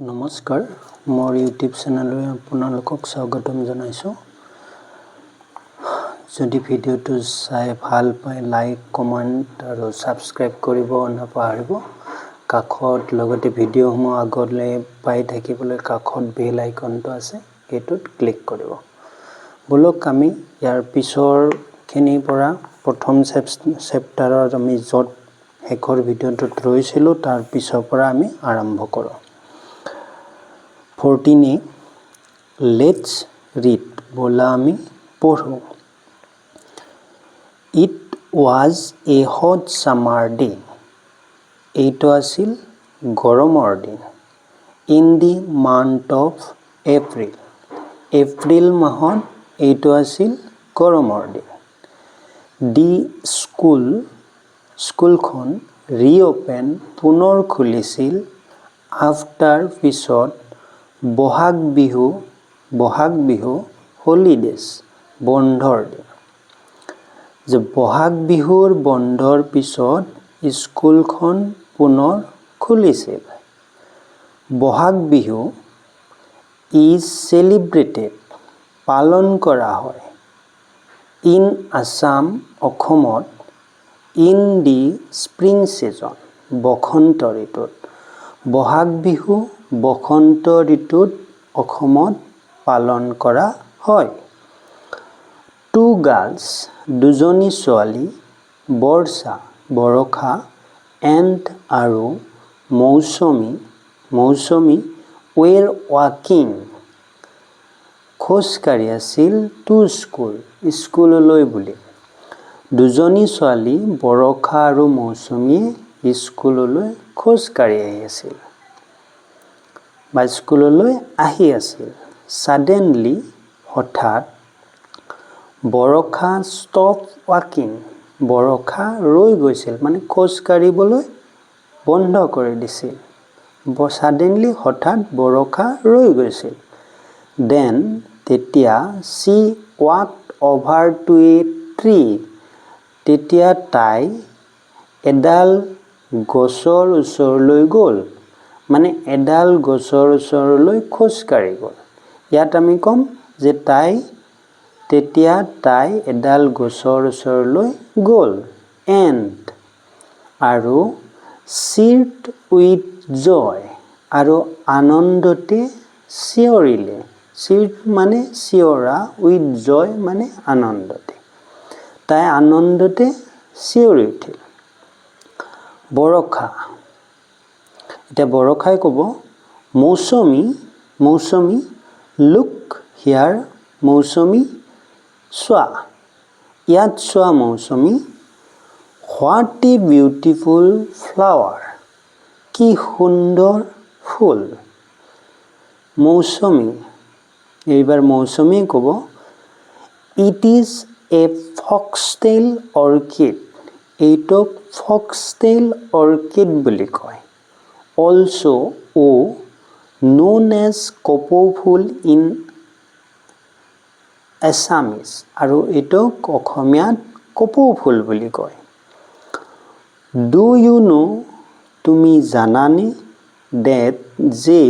নমস্কাৰ, মোৰ ইউটিউব চেনেললৈ আপোনালোকক স্বাগতম জনাইছোঁ। যদি ভিডিঅ'টো চাই ভালো পায়, লাইক, কমেণ্ট আৰু ছাবস্ক্ৰাইব কৰিব নাপাহৰিব, কাষত লগতে ভিডিঅ'সমূহ আগলৈ পাই থাকিবলৈ কাষত বেল আইকনটো আছে, সেইটোত ক্লিক কৰিব। ব'লক আমি ইয়াৰ পিছৰখিনিৰ পৰা প্ৰথম চেপ চেপ্টাৰত আমি য'ত শেষৰ ভিডিঅ'টোত ৰৈছিলোঁ, তাৰ পিছৰ পৰা আমি আৰম্ভ কৰোঁ। ফৰ্টিনে লেটছ ৰিড ব'লা আমি পঢ়োঁ it was a hot summer day. এইটো আছিল গৰমৰ দিন। In the month of April. April মাহত এইটো আছিল গৰমৰ দিন। দি স্কুল, স্কুলখন ৰিঅ'পেন পুনৰ খুলিছিল আফটাৰ পিছত বহাগ বিহু বহাগ বিহু হলিডেজ বন্ধৰ দিন। যে বহাগ বিহুৰ বন্ধৰ পিছত স্কুলখন পুনৰ খুলিছিল। বহাগ বিহু ইজ চেলিব্ৰেটেড পালন কৰা হয়। ইন আছাম অসমত ইন দি স্প্ৰিং ছিজন বসন্ত ঋতুত। বহাগ বিহু বসন্ত ঋতুত অসমত পালন কৰা হয়। টু গাৰ্লছ দুজনী ছোৱালী বৰ্ষা বৰষা এণ্ড আৰু মৌচুমী মৌচুমী ৱেৰ ৱাকিং খোজকাঢ়ি আছিল টু স্কুল স্কুললৈ বুলি। দুজনী ছোৱালী বৰষা আৰু মৌচুমীয়ে স্কুললৈ খোজকাঢ়ি আহি আছিল। বা স্কুললৈ আহি আছিল। ছাডেনলি হঠাৎ বৰষা ষ্টপ ৱাকিং বৰষা ৰৈ গৈছিল মানে খোজকাঢ়িবলৈ বন্ধ কৰি দিছিল। ছাডেনলি হঠাৎ বৰষা ৰৈ গৈছিল। দেন তেতিয়া she walk over to a tree তেতিয়া তাই এডাল গছৰ ওচৰলৈ গ'ল। মানে এডাল গছৰ ওচৰলৈ খোজকাঢ়ি গ'ল। ইয়াত আমি ক'ম যে তাই, তেতিয়া তাই এডাল গছৰ ওচৰলৈ গ'ল। এণ্ড আৰু চিৰ্ট উইথ জয় আৰু আনন্দতে চিঞৰিলে। চিৰ্ট মানে চিঞৰা, উইথ জয় মানে আনন্দতে। তাই আনন্দতে চিঞৰি উঠিল। বৰষা এতিয়া বৰষাই ক'ব মৌচুমী মৌচুমী লুক হিয়াৰ মৌচুমী চোৱা। ইয়াত চোৱা Mousumi what a beautiful flower কি সুন্দৰ ফুল। মৌচুমী এইবাৰ মৌচুমীয়ে ক'ব it is a foxtail orchid এইটোক ফক্সটেইল অৰ্কিড বুলি কয়। অলছ' অ' নোন এজ কপৌ ফুল ইন এছামিজ আৰু এইটোক অসমীয়াত কপৌ ফুল বুলি কয়। ডু ইউ ন' তুমি জানানে ডেট যে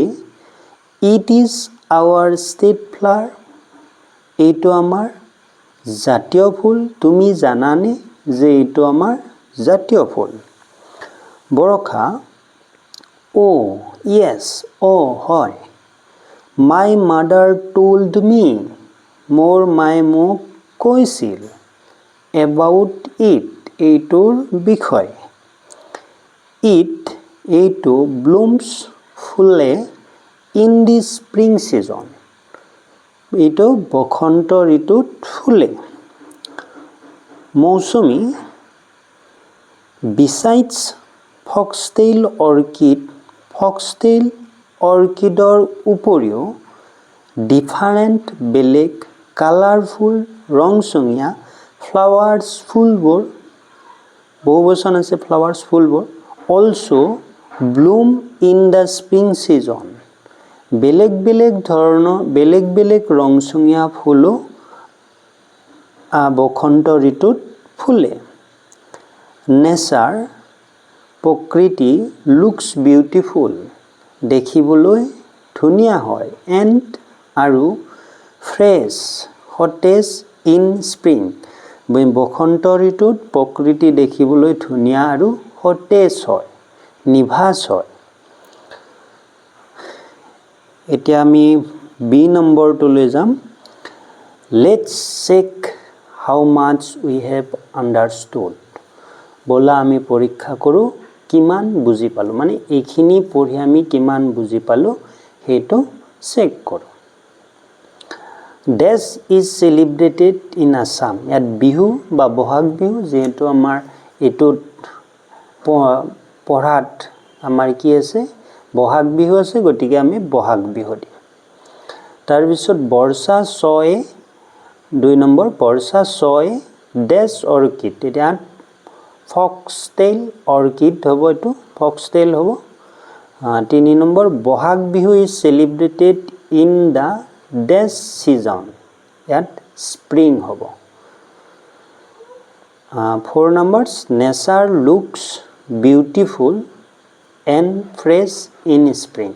it is our state flower এইটো আমাৰ জাতীয় ফুল, তুমি জানানে যে এইটো আমাৰ জাতীয় ফুল? বৰষা অ' য়েছ অ' হয়। মাই মাদাৰ টুল্ড মি মোৰ মায়ে মোক কৈছিল এবাউট ইট এইটোৰ বিষয়ে। ইট এইটো ব্লুমছ ফুলে ইন দি স্প্ৰিং ছিজন এইটো বসন্ত ঋতুত ফুলে। Mousumi besides foxtail orchid foxtail অৰ্কিডৰ উপৰিও ডিফাৰেণ্ট বেলেগ কালাৰফুল ৰংচঙীয়া ফ্লাৱাৰ্ছ ফুলবোৰ, বহু বচন আছে ফ্লাৱাৰ্ছ ফুলবোৰ, also' bloom in the spring season. বেলেগ বেলেগ ধৰণৰ, বেলেগ বেলেগ ৰংচঙীয়া ফুলো বসন্ত ঋতুত ফুলে। নেচাৰ প্ৰকৃতি লুকছ বিউটিফুল দেখিবলৈ ধুনীয়া হয় এণ্ড আৰু ফ্ৰেছ সতেজ ইন স্প্ৰিং বসন্ত ঋতুত প্ৰকৃতি দেখিবলৈ ধুনীয়া আৰু সতেজ হয়, নিভাঁজ হয়। এতিয়া আমি বি নম্বৰটোলৈ যাম। Let's check how much we have understood ব'লা আমি পৰীক্ষা কৰোঁ। কিমান বুজি পালোঁ? মানে এইখিনি পঢ়ি আমি কিমান বুজি পালোঁ সেইটো চেক কৰোঁ। This is celebrated in Assam ইয়াত বিহু বা বহাগ বিহু যিহেতু আমাৰ এইটোত পঢ়াত আমাৰ কি আছে? বহাগ বিহু আছে, গতিকে আমি বহাগ বিহু দিম। তাৰপিছত বৰ্ষা ছয়, দুই নম্বৰ বৰ্ষা ছয় ডেছ অৰ্কিড এতিয়া ফক্সটেইল অৰ্কিড হ'ব, এইটো ফক্সটেইল হ'ব। তিনি number, Bohag Bihu is celebrated in the this season ইয়াত স্প্ৰিং হ'ব। Four numbers, nature looks beautiful and fresh in spring.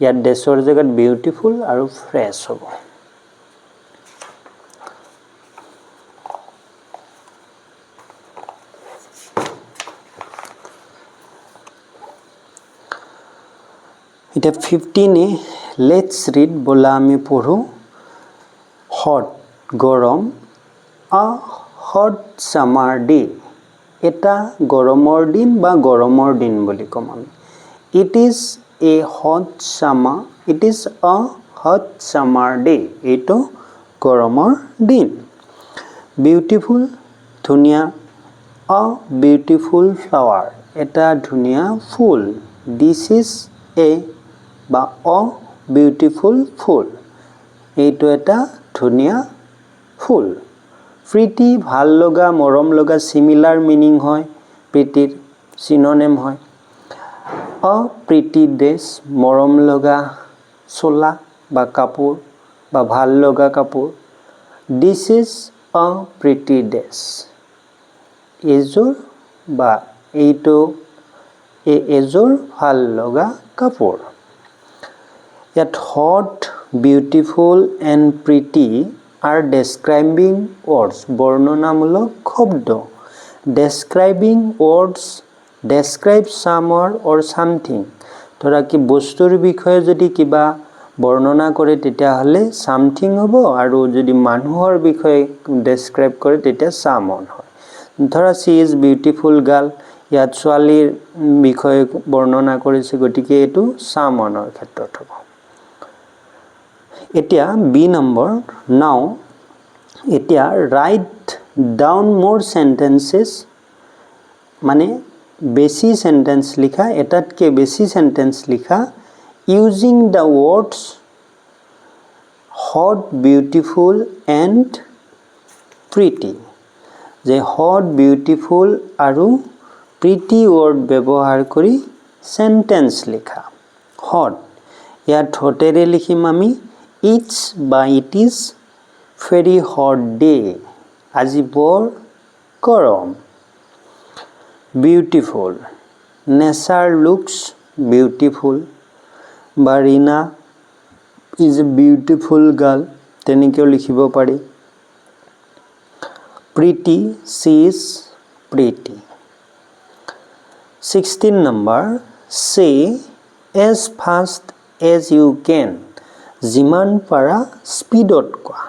ইয়াত ডেছৰ জেগাত বিউটিফুল আৰু ফ্ৰেছ হ'ব। এতিয়া ফিফটিন এ লেটছ ৰিড ব'লা আমি পঢ়োঁ হট গৰম আ হট ছামাৰ ডে এটা গৰমৰ দিন বা গৰমৰ দিন বুলি ক'ম আমি। It is a hot summer it is a hot summer day এইটো গৰমৰ দিন। বিউটিফুল ধুনীয়া আ বিউটিফুল ফ্লাৱাৰ এটা ধুনীয়া ফুল। দিছ ইজ এ বা অ বিউটিফুল ফুল। এইটো এটা ধুনীয়া ফুল। প্ৰীতি ভাল লগা মৰম লগা চিমিলাৰ মিনিং হয় প্ৰীতিৰ চিননেম হয়। অ প্ৰীতি ড্ৰেছ মৰম লগা চোলা বা কাপোৰ বা ভাল লগা কাপোৰ। This is O Preeti dress এইযোৰ বা এইটো এই এযোৰ ভাল লগা কাপোৰ। ইয়াত hot beautiful and pretty are describing words বৰ্ণনামূলক শব্দ ডেছক্ৰাইবিং ৱৰ্ডছ ডেছক্ৰাইব ছামৰ অৰ ছামথিং ধৰা কি বস্তুৰ বিষয়ে যদি কিবা বৰ্ণনা কৰে তেতিয়াহ'লে ছামথিং হ'ব আৰু যদি মানুহৰ বিষয়ে ডেছক্ৰাইব কৰে তেতিয়া ছামন হয় ধৰা চি ইজ বিউটিফুল গাৰ্ল ইয়াত ছোৱালীৰ বিষয়ে বৰ্ণনা কৰিছে গতিকে এইটো ছামনৰ ক্ষেত্ৰত হ'ব এতিয়া বি নম্বৰ নাও এতিয়া ৰাইট ডাউন মোৰ চেণ্টেঞ্চেছ মানে বেছি চেণ্টেঞ্চ লিখা এটাতকৈ বেছি চেণ্টেঞ্চ লিখা using the words hot beautiful and pretty যে হট বিউটিফুল আৰু প্ৰীতি ৱৰ্ড ব্যৱহাৰ কৰি চেণ্টেঞ্চ লিখা। হট ইয়াত হটেৰে লিখিম আমি। ইটছ বা it is very hot day আজি বৰ গৰম বিউটিফুল নেচাৰ লুকছ বিউটিফুল বা Reena is a beautiful girl তেনেকৈও লিখিব পাৰি Preeti she is pretty sixteen number say as fast as you can যিমান পাৰা স্পীডত কোৱা।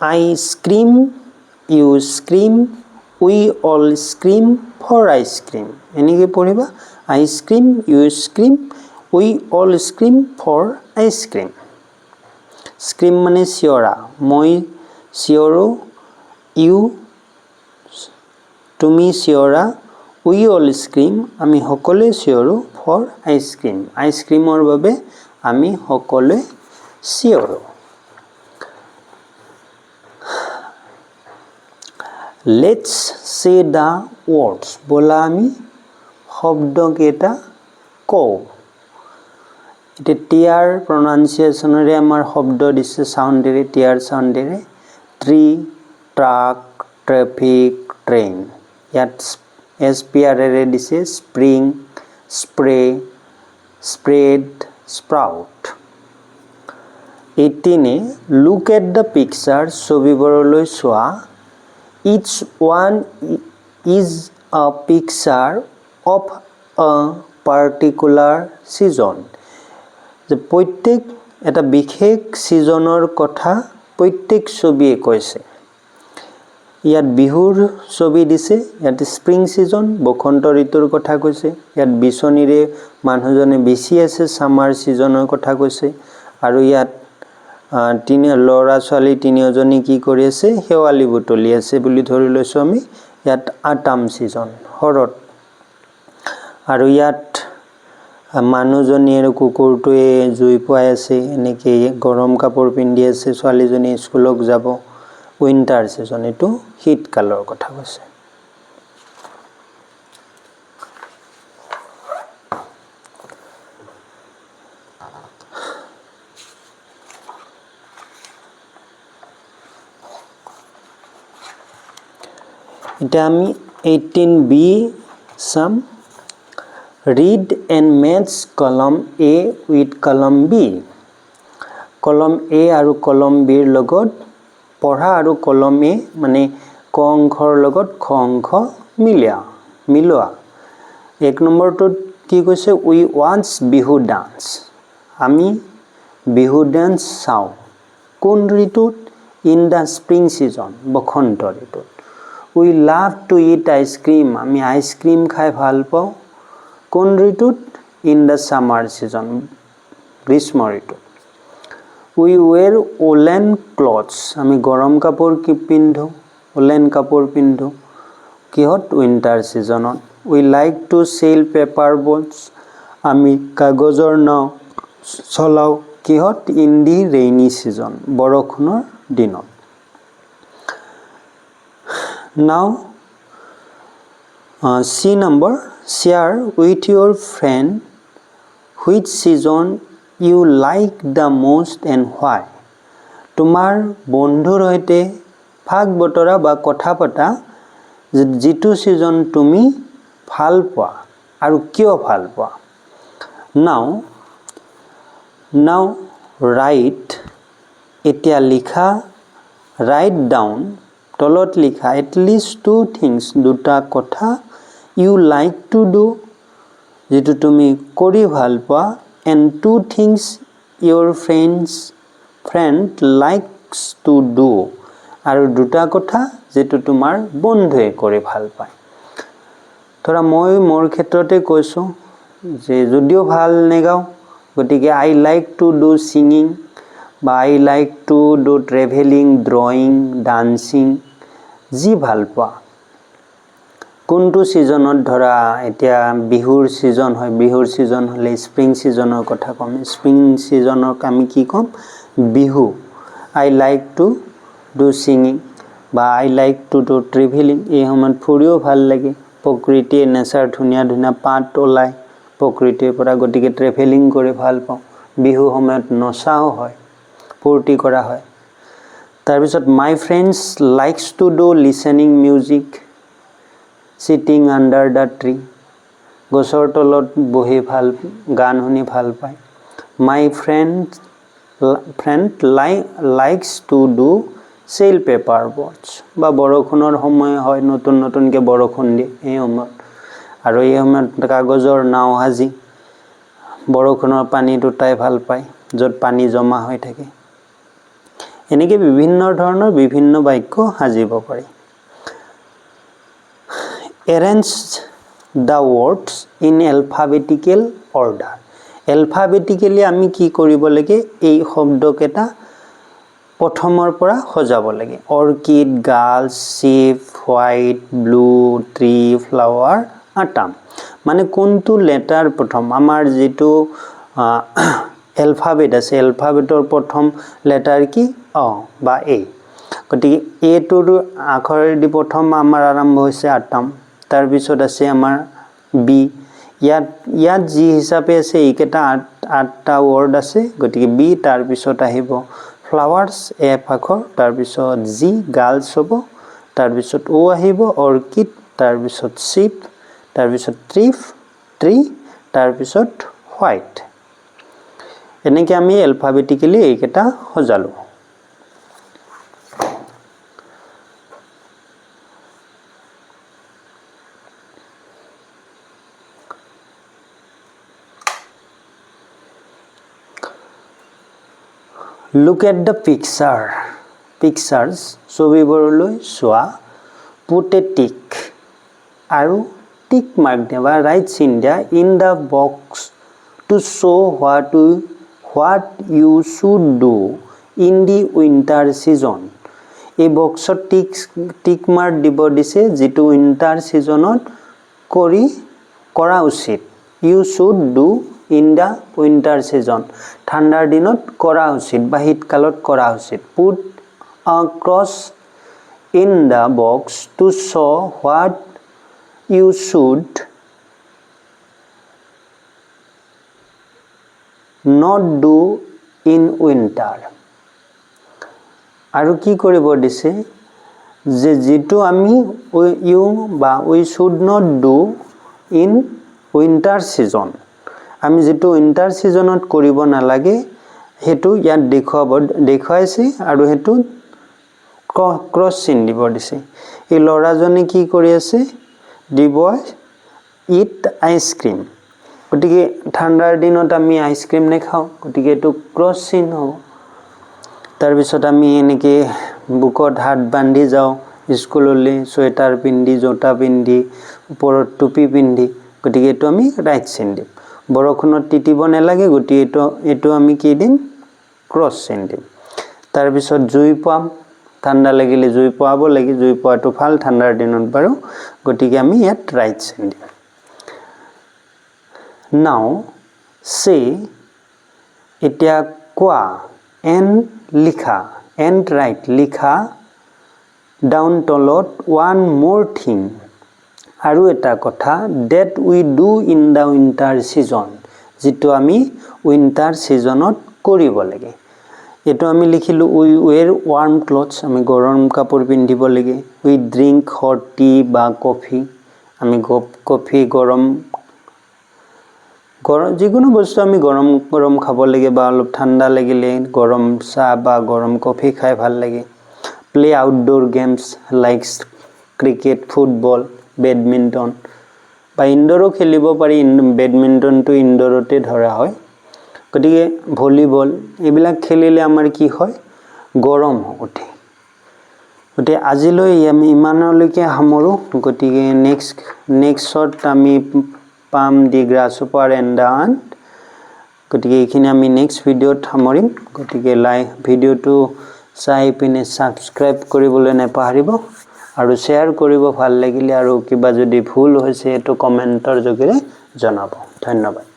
I scream you scream we all scream for ice cream এনেকৈ পঢ়িবা। I scream you scream we all scream for ice cream scream মানে চিঞৰা। মই চিঞৰোঁ you তুমি চিঞৰা উই অল স্ক্ৰীম আমি সকলোৱে চিঞৰোঁ ফৰ আইচক্ৰীম আইচক্ৰীমৰ বাবে আমি সকলোৱে চিঞৰোঁ। লেটছ চে দ্য ৱৰ্ডছ ব'লা আমি শব্দকেইটা কওঁ। এতিয়া টিয়াৰ প্ৰনাউন্সিয়েশ্যনেৰে আমাৰ শব্দ দিছে চাউণ্ডেৰে টিয়াৰ চাউণ্ডেৰে ট্ৰি ট্ৰাক ট্ৰেফিক ট্ৰেইন ইয়াত এছ পি আৰেৰে দিছে স্প্ৰিং স্প্ৰে স্প্রেড স্প্রাউট। এইটিনে লুক এট দ্য পিকচাৰ ছবিবোৰলৈ চোৱা। It's one is a picture of a particular season যে প্ৰত্যেক, এটা বিশেষ ছিজনৰ কথা প্ৰত্যেক ছবিয়ে কৈছে। ইয়াত বিহুৰ ছবি দিছে ইয়াত স্প্ৰিং ছিজন বসন্ত ঋতুৰ কথা কৈছে ইয়াত বিচনীৰে মানুহজনে বিচি আছে ছামাৰ ছিজনৰ কথা কৈছে আৰু ইয়াত তিনি ল'ৰা ছোৱালী তিনিওজনী কি কৰি আছে শেৱালি বুটলি আছে বুলি ধৰি লৈছোঁ আমি ইয়াত আটাম ছিজন শৰৎ। আৰু ইয়াত আহ, মানুহজনী আৰু কুকুৰটোৱে জুই পুৱাই আছে এনেকৈ গৰম কাপোৰ পিন্ধি আছে ছোৱালীজনী স্কুলক যাব। উইণ্টাৰ ছিজন এইটো শীতকালৰ কথা কৈছে। এতিয়া আমি এইটিন বি চাম। Read and maths column A with কলম বি কলম এ আৰু কলম বিৰ লগত পঢ়া আৰু কলম মানে ক অংশৰ লগত খ অংশ মিলোৱা। মিলোৱা এক নম্বৰটোত কি কৈছে? উই ৱান্স বিহু ডান্স আমি বিহু ডান্স চাওঁ। কোন ঋতুত? ইন দ্য স্প্ৰিং ছিজন বসন্ত ঋতুত। We love to eat ice cream আমি আইচক্ৰীম খাই ভালো পাওঁ। কোন ঋতুত? ইন দ্য ছামাৰ ছিজন গ্ৰীষ্ম ঋতুত। উই ৱেৰ ওলেন ক্লথছ আমি গৰম কাপোৰ কি পিন্ধোঁ? ওলেন কাপোৰ পিন্ধোঁ। কিহত উইণ্টাৰ ছিজনত we like to sail paper boats আমি কাগজৰ নাও চলাওঁ। কিহত ইন দি ৰেইনি ছিজন বৰষুণৰ দিনত। Now see number share with your friend which season you like the most and why. তোমাৰ বন্ধুৰ সৈতে ভাগ বতৰা বা কথা পতা যিটো ছিজন তুমি ভালো পোৱা আৰু কিয় ভালো পোৱা। নাও নাও, ৰাইট, এতিয়া লিখা, ৰাইট ডাউন, তলত লিখা এটলিষ্ট টু থিংছ, দুটা কথা ইউ লাইক টু ডু, যিটো তুমি কৰি ভালো পোৱা and two things your friends friend likes to do আৰু দুটা কথা যিটো তোমাৰ বন্ধুৱে কৰি ভালো পায়। ধৰা মই মোৰ ক্ষেত্ৰতে কৈছোঁ যে যদিও ভালো নেগাওঁ, গতিকে I like to do singing বা I like to do travelling drawing dancing যি ভালো পোৱা। কোনটো ছিজনত ধৰা, এতিয়া বিহুৰ ছিজন হয়, বিহুৰ ছিজন হ'লে স্প্ৰিং ছিজনৰ কথা ক'ম। স্প্ৰিং ছিজনক আমি কি ক'ম? Bihu. I like to do singing বা I like to do travelling. এই সময়ত ফুৰিও ভালো লাগে। প্ৰকৃতিয়ে নেচাৰ ধুনীয়া ধুনীয়া পাত ওলায়। প্ৰকৃতিৰ পৰা গতিকে ট্ৰেভেলিং কৰি ভালো পাওঁ। বিহু সময়ত নচাও হয়, ফূৰ্তি কৰা হয়। তাৰপিছত my friends likes to do listening music sitting under the tree গছৰ তলত বহি ভালো গান শুনি ভালো পায় my friend friend lie likes to do sail paper boats বা বৰষুণৰ সময় হয় নতুন নতুনকৈ বৰষুণ দিয়ে এই সময়ত আৰু এই সময়ত কাগজৰ নাও সাজি বৰষুণৰ পানী দুটাই ভালো পায় য'ত পানী জমা হৈ থাকে এনেকৈ বিভিন্ন ধৰণৰ বিভিন্ন বাক্য সাজিব পাৰি arrange the words in alphabetical order alphabetically আমি কি কৰিব লাগে? এই শব্দকেইটা প্ৰথমৰ পৰা সজাব লাগে। Orchid girls ship white, blue, tree, flower, autumn. মানে কোনটো লেটাৰ প্ৰথম? আমাৰ যিটো এলফাবেট আছে, এলফাবেটৰ প্ৰথম লেটাৰ কি? অ বা এ। গতিকে এটোৰ আখৰেদি প্ৰথম আমাৰ আৰম্ভ হৈছে আটাম। তাৰপিছত আছে আমাৰ বি ইয়াত ইয়াত যি হিচাপে আছে এইকেইটা আঠ আঠটা ৱৰ্ড আছে গতিকে বি তাৰপিছত আহিব ফ্লাৱাৰ্ছ এফ আখৰ তাৰপিছত জি গাৰ্লছ হ'ব তাৰপিছত অ' আহিব অৰ্কিড তাৰপিছত চিপ তাৰপিছত ট্ৰিফ ট্ৰি তাৰপিছত হোৱাইট এনেকৈ আমি এলফাবেটিকেলি এইকেইটা সজালোঁ। Look at the picture pictures ছবিবোৰলৈ চোৱা পুট টিক আৰু টিক মাৰ্ক দিয়া, বা ৰাইট চিন দিয়া in the box to show' what you what you should do in the winter season এই বক্সত টিক টিক মাৰ্ক দিব দিছে, যিটো উইণ্টাৰ ছিজনত কৰি কৰা উচিত। You should do in the winter season ঠাণ্ডাৰ দিনত কৰা উচিত বা শীতকালত কৰা উচিত। Put cross in the box to show' what you should not do in winter আৰু কি কৰিব দিছে? যে যিটো আমি ইউ বা we should not do in winter season আমি যিটো উইণ্টাৰ ছিজনত কৰিব নালাগে, সেইটো ইয়াত দেখুৱাব, দেখুৱাইছে আৰু সেইটো ক্ৰছ চিন দিব দিছে। এই ল'ৰাজনে কি কৰি আছে? দিব ইট আইচক্ৰীম গতিকে ঠাণ্ডাৰ দিনত আমি আইচক্ৰীম নেখাওঁ, গতিকে এইটো ক্ৰছ চিন হ'ব। তাৰপিছত আমি এনেকৈ বুকত হাত বান্ধি যাওঁ, স্কুললৈ চুৱেটাৰ পিন্ধি, জোতা পিন্ধি, ওপৰত টুপি পিন্ধি, গতিকে এইটো আমি ৰাইট চিন দিম। বৰষুণত তিতিব নালাগে গতিকে এইটো এইটো আমি কি দিম? ক্ৰছ চিন দিম। তাৰপিছত জুই পোৱাম। ঠাণ্ডা লাগিলে জুই পোৱাব লাগে জুই পোৱাটো ভাল ঠাণ্ডাৰ দিনত বাৰু। গতিকে আমি ইয়াত ৰাইট চিন দিম। নাও চে এতিয়া কোৱা এণ্ড লিখা এণ্ড ৰাইট লিখা ডাউন তলত ওৱান মোৰ থিং আৰু এটা কথা that we do in the winter season যিটো আমি উইণ্টাৰ ছিজনত কৰিব লাগে। এইটো আমি লিখিলোঁ উই ৱেৰ ৱাৰ্ম ক্লথছ আমি গৰম কাপোৰ পিন্ধিব লাগে। উই ড্ৰিংক হট টি বা কফি আমি কফি গৰম গৰম যিকোনো বস্তু আমি গৰম গৰম খাব লাগে বা অলপ ঠাণ্ডা লাগিলে গৰম চাহ বা গৰম কফি খাই ভাল লাগে। Play outdoor games like cricket football badminton. বা ইনডোৰো খেলিব পাৰি বেডমিণ্টনটো ইনডোৰতে ধৰা হয়। গতিকে ভলীবল এইবিলাক খেলিলে আমাৰ কি হয়? গৰম উঠে। গতিকে আজিলৈ আমি ইমানলৈকে সামৰোঁ। গতিকে নেক্সট নেক্সটত আমি পাম the grasshopper and the ant গতিকে এইখিনি আমি নেক্সট ভিডিঅ'ত সামৰিম। গতিকে লাইক ভিডিঅ'টো চাই পিনে ছাবস্ক্ৰাইব কৰিবলৈ নেপাহৰিব। আৰু শ্বেয়াৰ কৰিব ভাল লাগিলে আৰু কিবা যদি ভুল হৈছে সেইটো কমেণ্টৰ যোগেৰে জনাব। ধন্যবাদ।